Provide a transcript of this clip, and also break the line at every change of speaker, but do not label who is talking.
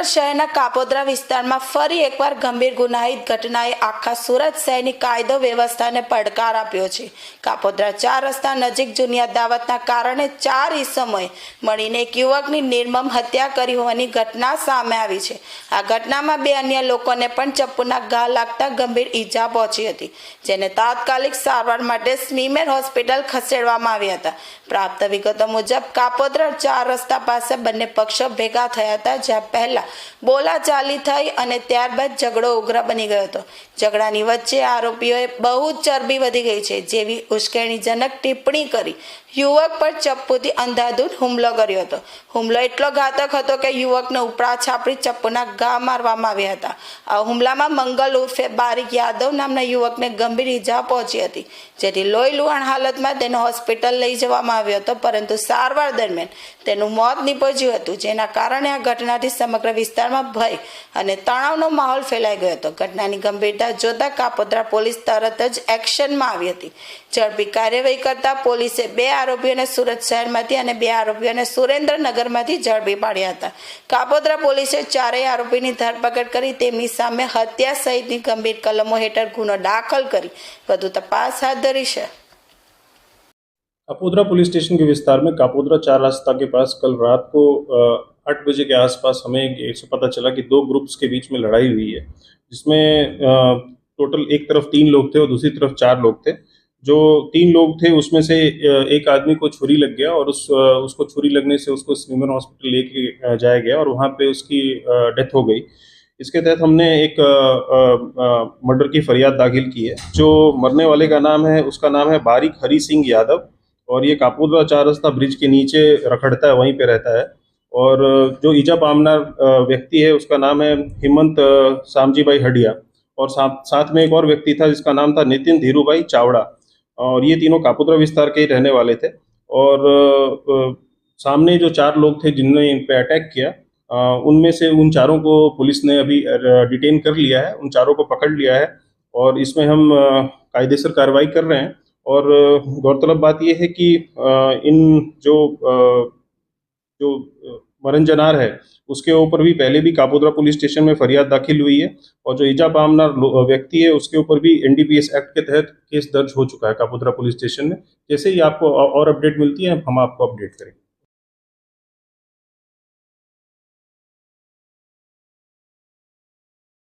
સુરત શહેરના કાપોદ્રા વિસ્તારમાં ફરી એકવાર ગંભીર ગુનાહિત ઘટનાએ આખા સુરત શહેરની કાયદો વ્યવસ્થાને પડકાર આપ્યો છે. કાપોદ્રા ચાર રસ્તા નજીક જુનિયા દાવતના કારણે ચાર ઈસમોએ મળીને એક યુવકની નિર્મમ હત્યા કરી હોવાની ઘટના સામે આવી છે. આ ઘટનામાં બે અન્ય લોકોને પણ ચપ્પુના ઘા લાગતા ગંભીર ઈજા પહોંચી હતી, જેને તાત્કાલિક સારવાર માટે સ્મીમેર હોસ્પિટલ ખસેડવામાં આવ્યા હતા. પ્રાપ્ત વિગતો મુજબ, કાપોદ્રા ચાર રસ્તા પાસે બંને પક્ષો ભેગા થયા હતા, જ્યાં પહેલા બોલાચાલી થઈ અને ત્યારબાદ ઝઘડો ઉગ્ર બની ગયો હતો. ઝઘડાની વચ્ચે આરોપીઓએ બહુ ચરબી વધી ગઈ છે, જેવી ઉશ્કેરણીજનક ટિપ્પણી કરી યુવક પર ચપ્પુથી અંધાધૂંધ હુમલો કર્યો હતો. હુમલો એટલો ઘાતક હતો કે યુવકને ઉપરા છાપડી ચપ્પુના ઘા મારવામાં આવ્યા હતા. આ હુમલામાં મંગલ ઉર્ફે બારીક યાદવ નામના યુવકને ગંભીર ઈજા પહોંચી હતી. જેથી લોહી લુહાણ હાલતમાં તેને હોસ્પિટલ લઈ જવામાં આવ્યો હતો, પરંતુ સારવાર દરમિયાન તેનું મોત નીપજ્યું હતું, જેના કારણે આ ઘટનાથી સમગ્ર વિસ્તારમાં ભય અને તણાવનો માહોલ ફેલાઈ ગયો હતો ઘટનાની ગંભીરતા જોતા કાપોદ્રા પોલીસ તરત જ એક્શનમાં આવી હતી ઝડપી કાર્યવાહી કરતા પોલીસે બે આરોપીઓને સુરત શહેરમાંથી અને બે આરોપીઓને સુરેન્દ્રનગરમાંથી ઝડપી પાડ્યા હતા કાપોદ્રા પોલીસે ચારેય આરોપીની ધરપકડ કરી તેમની સામે હત્યા સહિતની ગંભીર કલમો હેઠળ ગુનો દાખલ કરી વધુ તપાસ હાથ ધરી છે
कापोद्रा पुलिस स्टेशन के विस्तार में कापोद्रा चार रास्ता के पास कल रात को आठ बजे के आसपास हमें ऐसे पता चला कि दो ग्रुप्स के बीच में लड़ाई हुई है, जिसमें टोटल एक तरफ़ तीन लोग थे और दूसरी तरफ़ चार लोग थे। जो तीन लोग थे उसमें से एक आदमी को छुरी लग गया और उस उसको छुरी लगने से उसको स्विमर हॉस्पिटल लेके जाया गया और वहाँ पे उसकी डेथ हो गई। इसके तहत हमने एक मर्डर की फरियाद दाखिल की है। जो मरने वाले का नाम है, उसका नाम है बारिक हरी सिंह यादव और ये कापूरवा चार रास्ता ब्रिज के नीचे रखड़ता है, वहीं पे रहता है। और, जो ईजा पामना व्यक्ति है, उसका नाम है हिमंत सामजी भाई हडिया। और साथ साथ में एक और व्यक्ति था, जिसका नाम था नितिन धीरूभाई चावड़ा। और ये तीनों कापुद्रा विस्तार के ही रहने वाले थे। और सामने जो चार लोग थे, जिनने इन पर अटैक किया उनमें से उन चारों को पुलिस ने अभी डिटेन कर लिया है, उन चारों को पकड़ लिया है। और इसमें हम कायदेसर कार्रवाई कर रहे हैं। और गौरतलब बात यह है कि इन जो जो मरण जनार है, उसके ऊपर भी पहले भी कापोद्रा पुलिस स्टेशन में फरियाद दाखिल हुई है और जो ईजा पामनार व्यक्ति है, उसके ऊपर भी एनडीपीएस एक्ट के तहत केस दर्ज हो चुका है कापोद्रा पुलिस स्टेशन में। जैसे ही आपको और अपडेट मिलती है, हम आपको अपडेट करेंगे।